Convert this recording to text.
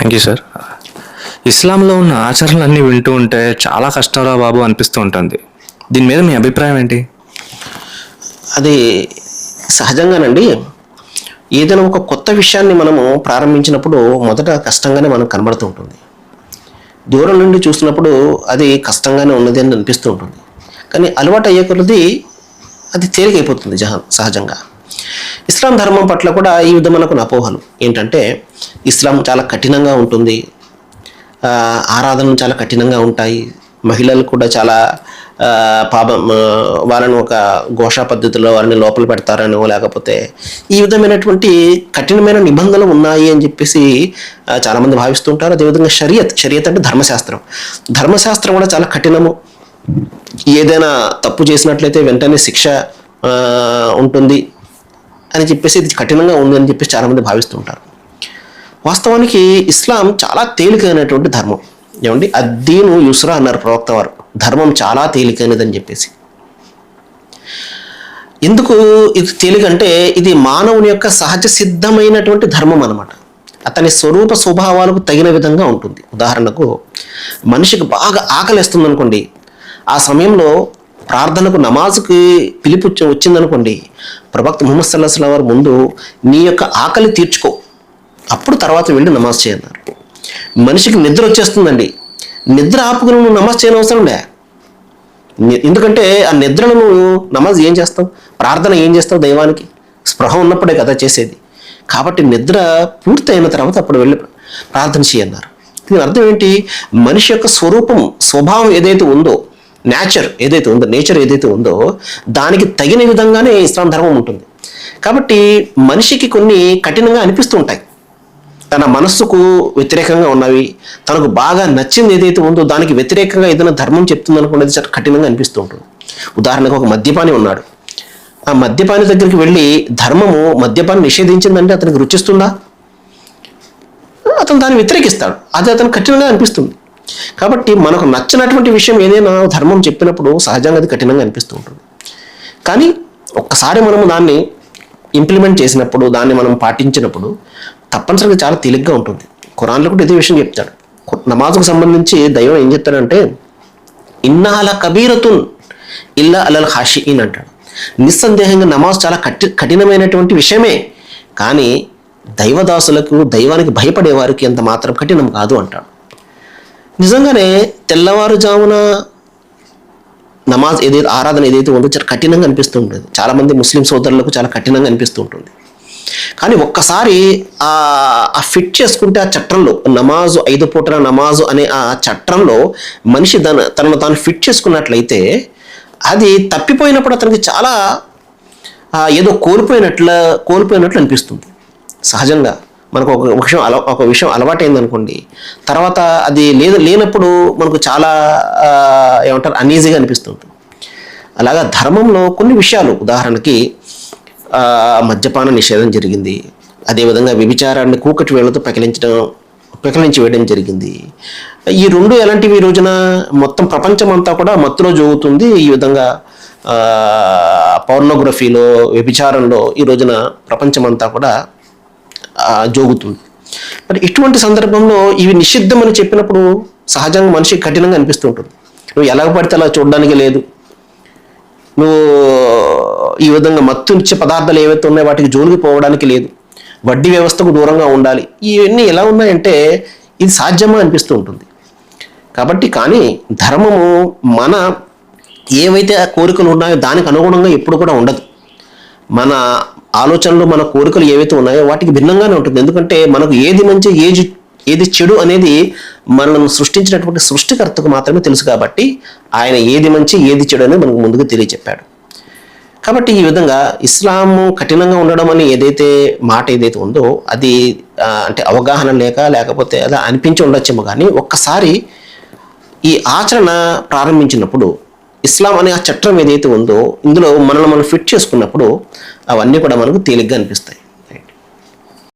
Thank you sir ఇస్లాంలో ఉన్న ఆచరణలన్నీ వింటూ ఉంటే చాలా కష్టంరా బాబు అనిపిస్తూ ఉంటుంది. దీని మీద మీ అభిప్రాయం ఏంటి? అది సహజంగానండి. ఏదైనా ఒక కొత్త విషయాన్ని మనము ప్రారంభించినప్పుడు మొదట కష్టంగానే మనకు కనబడుతూ ఉంటుంది. దూరం నుండి చూసినప్పుడు అది కష్టంగానే ఉన్నది అని అనిపిస్తూ ఉంటుంది. కానీ అలవాటు అయ్యే కొలది అది తేలికైపోతుంది జహ సహజంగా. ఇస్లాం ధర్మం పట్ల కూడా ఈ విధం మనకు అపోహలు. ఏంటంటే ఇస్లాం చాలా కఠినంగా ఉంటుంది. ఆరాధనలు చాలా కఠినంగా ఉంటాయి. మహిళలు కూడా చాలా పాపం వాళ్ళని ఒక ఘోషా పద్ధతిలో వారిని లోపల పెడతారనో లేకపోతే ఈ విధమైనటువంటి కఠినమైన నిబంధనలు ఉన్నాయి అని చెప్పేసి చాలామంది భావిస్తుంటారు. అదేవిధంగా షరియత్ షరియత్ అంటే ధర్మశాస్త్రం. ధర్మశాస్త్రం కూడా చాలా కఠినము. ఏదైనా తప్పు చేసినట్లయితే వెంటనే శిక్ష ఉంటుంది. అని చెప్పేసి ఇది కఠినంగా ఉంది అని చెప్పేసి చాలామంది భావిస్తుంటారు వాస్తవానికి ఇస్లాం చాలా తేలికైనటువంటి ధర్మం. ఏమండి? అద్దీను యుస్రా అన్నారు ప్రవక్త వారు. ధర్మం చాలా తేలికైనదని చెప్పేసి. ఎందుకు ఇది తేలికంటే ఇది మానవుని యొక్క సహజ సిద్ధమైనటువంటి ధర్మం అనమాట అతని స్వరూప స్వభావాలకు తగిన విధంగా ఉంటుంది. ఉదాహరణకు మనిషికి బాగా ఆకలిస్తుంది అనుకోండి ఆ సమయంలో ప్రార్థనకు నమాజుకి పిలుపు వచ్చిందనుకోండి ప్రభక్త ముహమ్మద్ సల్లాహ్ వారు ముందు నీ యొక్క ఆకలి తీర్చుకో. అప్పుడు తర్వాత వెళ్ళి నమాజ్ చేయన్నారు. మనిషికి నిద్ర వచ్చేస్తుందండి. నిద్ర ఆపుకుని నువ్వు నమాజ్ చేయని అవసరం లే. ఎందుకంటే ఆ నిద్రను నువ్వు నమాజ్ ఏం చేస్తావు? ప్రార్థన ఏం చేస్తావు దైవానికి? స్పృహ ఉన్నప్పుడే కదా చేసేది. కాబట్టి నిద్ర పూర్తి అయిన తర్వాత అప్పుడు వెళ్ళి ప్రార్థన చేయన్నారు. దీని అర్థం ఏంటి? మనిషి యొక్క స్వరూపం స్వభావం ఏదైతే ఉందో నేచర్ ఏదైతే ఉందో నేచర్ ఏదైతే ఉందో దానికి తగిన విధంగానే ఇస్లాం ధర్మం ఉంటుంది. కాబట్టి మనిషికి కొన్ని కఠినంగా అనిపిస్తూ ఉంటాయి. తన మనస్సుకు వ్యతిరేకంగా ఉన్నవి తనకు బాగా నచ్చింది ఏదైతే ఉందో దానికి వ్యతిరేకంగా ఏదైనా ధర్మం చెప్తుంది అనుకున్నది చాలా కఠినంగా అనిపిస్తూ ఉంటుంది. ఉదాహరణకు ఒక మద్యపాని ఉన్నాడు. ఆ మద్యపాని దగ్గరికి వెళ్ళి ధర్మము మద్యపాన్ని నిషేధించిందంటే అతనికి రుచిస్తుందా? అతను దాన్ని వ్యతిరేకిస్తాడు. అది అతను కఠినంగా అనిపిస్తుంది. కాబట్టి మనకు నచ్చినటువంటి విషయం ఏదైనా ధర్మం చెప్పినప్పుడు సహజంగా అది కఠినంగా అనిపిస్తూ ఉంటుంది. కానీ ఒక్కసారి మనము దాన్ని ఇంప్లిమెంట్ చేసినప్పుడు దాన్ని మనం పాటించినప్పుడు తప్పనిసరిగా చాలా తేలిగ్గా ఉంటుంది. ఖురాన్లో కూడా ఇదే విషయం చెప్తాడు. నమాజ్కు సంబంధించి దైవం ఏం చెప్తాడంటే ఇన్నాల కబీరతున్ ఇల్లా అలల్ హాషిఈన్ అంటాడు. నిస్సందేహంగా నమాజ్ చాలా కఠి కఠినమైనటువంటి విషయమే కానీ దైవదాసులకు దైవానికి భయపడే వారికి ఎంత మాత్రం కఠినం కాదు అంటాడు. నిజంగానే తెల్లవారుజామున నమాజ్ ఏదైతే ఆరాధన ఏదైతే ఉందో చాలా కఠినంగా అనిపిస్తూ ఉంటుంది చాలామంది ముస్లిం సోదరులకు చాలా కఠినంగా అనిపిస్తూ ఉంటుంది కానీ ఒక్కసారి ఆ ఫిట్ చేసుకుంటే ఆ చట్టంలో నమాజు ఐదు పూటల నమాజు అనే ఆ చట్టంలో మనిషి తన తనను తాను ఫిట్ చేసుకున్నట్లయితే అది తప్పిపోయినప్పుడు అతనికి చాలా ఏదో కోల్పోయినట్లు కోల్పోయినట్లు అనిపిస్తుంది. సహజంగా. మనకు ఒక విషయం అల ఒక విషయం అలవాటైందనుకోండి తర్వాత అది లేదు లేనప్పుడు మనకు చాలా ఏమంటారు అన్ఈజీగా అనిపిస్తుంది అలాగా ధర్మంలో కొన్ని విషయాలు ఉదాహరణకి మద్యపాన నిషేధం జరిగింది. అదేవిధంగా వ్యభిచారాన్ని కూకటి వేళ్ళతో పెకిలించడం ప్రకలించి వేయడం జరిగింది. ఈ రెండు ఎలాంటివి ఈ రోజున మొత్తం ప్రపంచం అంతా కూడా మత్తులో జోగుతుంది. ఈ విధంగా పౌర్ణోగ్రఫీలో పౌర్నోగ్రఫీలో వ్యభిచారంలో ఈ రోజున ప్రపంచం అంతా కూడా జోగుతుంది. మరి ఇటువంటి సందర్భంలో ఇవి నిషిద్ధం అని చెప్పినప్పుడు సహజంగా మనిషికి కఠినంగా అనిపిస్తుంటుంది నువ్వు ఎలాగ పడితే అలా చూడడానికి లేదు. నువ్వు ఈ విధంగా మత్తునిచ్చే పదార్థాలు ఏవైతే ఉన్నాయో వాటికి జోలికి పోవడానికి లేదు. వడ్డీ వ్యవస్థకు దూరంగా ఉండాలి. ఇవన్నీ ఎలా ఉన్నాయంటే ఇది సాధ్యమా అనిపిస్తూ ఉంటుంది. కాబట్టి కానీ ధర్మము మన ఏవైతే ఆ కోరికలు ఉన్నాయో దానికి అనుగుణంగా ఎప్పుడు కూడా ఉండదు. మన ఆలోచనలు మన కోరికలు ఏవైతే ఉన్నాయో వాటికి భిన్నంగానే ఉంటుంది. ఎందుకంటే మనకు ఏది మంచి ఏది ఏది చెడు అనేది మనల్ని సృష్టించినటువంటి సృష్టికర్తకు మాత్రమే తెలుసు కాబట్టి ఆయన ఏది మంచి ఏది చెడు అనేది మనకు ముందుగా తెలియచెప్పాడు. కాబట్టి ఈ విధంగా ఇస్లాము కఠినంగా ఉండడం అని ఏదైతే మాట ఏదైతే ఉందో అది అంటే అవగాహన లేక లేకపోతే అలా అనిపించి ఉండొచ్చేమో కానీ ఒక్కసారి ఈ ఆచరణ ప్రారంభించినప్పుడు ఇస్లాం అనే ఆ చట్టం ఏదైతే ఉందో ఇందులో మనల్ని మనం ఫిట్ చేసుకున్నప్పుడు అవన్నీ కూడా మనకు తేలిగ్గా అనిపిస్తాయి.